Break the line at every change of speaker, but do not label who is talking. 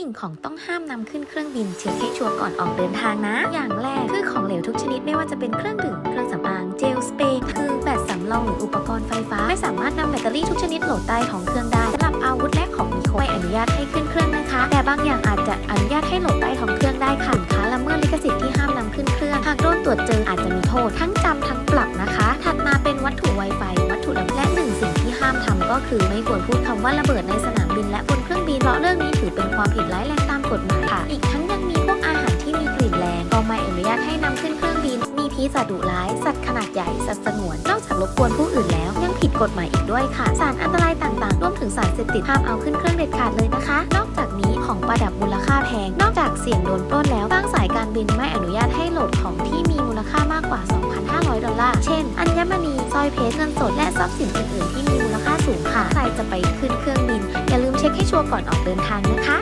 สิ่งของต้องห้ามนำขึ้นเครื่องบินเช็คให้ชัวร์ก่อนออกเดินทางนะ อย่างแรกคือของเหลวทุกชนิดไม่ว่าจะเป็นเครื่องดื่มเครื่องสำอางเจลสเปรย์คือแบตสำรองหรืออุปกรณ์ไฟฟ้า ไม่สามารถนำแบตเตอรี่ทุกชนิดโหลดใต้ท้องเครื่องได้สำหรับอาวุธและของมีคมไม่อนุญาตให้ขึ้นเครื่องนะคะ แต่บางอย่างอาจจะอนุญาตให้โหลดใต้ท้องเครื่องได้ค่ะสินค้าละเมิดลิขสิทธิ์ที่ห้ามนำขึ้นเครื่องหากโดนตรวจเจออาจจะมีโทษทั้งจำทั้งปรับนะคะ ถัดมาเป็นวัตถุไวไฟวัตถุระเบิดและหนึ่งสิ่งที่ห้ามทำก็คือไม่ควรพูดคำว่าระเบิดในสนามบินและบนเครื่องบินเพราะเรื่องนี้ กฎหมายค่ะ อีกทั้งยังมีพวกอาหารที่มีกลิ่นแรงก็ไม่อนุญาตให้นำขึ้นเครื่องบิน มีพิษสัตว์ดุร้าย สัตว์ขนาดใหญ่ สัตว์สงวน นอกจากรบกวนผู้อื่นแล้ว ยังผิดกฎหมายอีกด้วยค่ะ สารอันตรายต่างๆ รวมถึงสารเสพติดห้ามเอาขึ้นเครื่องเด็ดขาดเลยนะคะ นอกจากนี้ของประดับมูลค่าแพง นอกจากเสี่ยงโดนปล้นแล้ว บางสายการบินไม่อนุญาตให้โหลดของที่มีมูลค่ามากกว่า 2,500 ดอลลาร์ เช่น อัญมณีสร้อยเพชร เงินสด และทรัพย์สินอื่นๆที่มีมูลค่าสูงค่ะ ใครจะไปขึ้นเครื่องบิน อย่าลืมเช็คให้ชัวร์ก่อนออกเดินทางนะคะ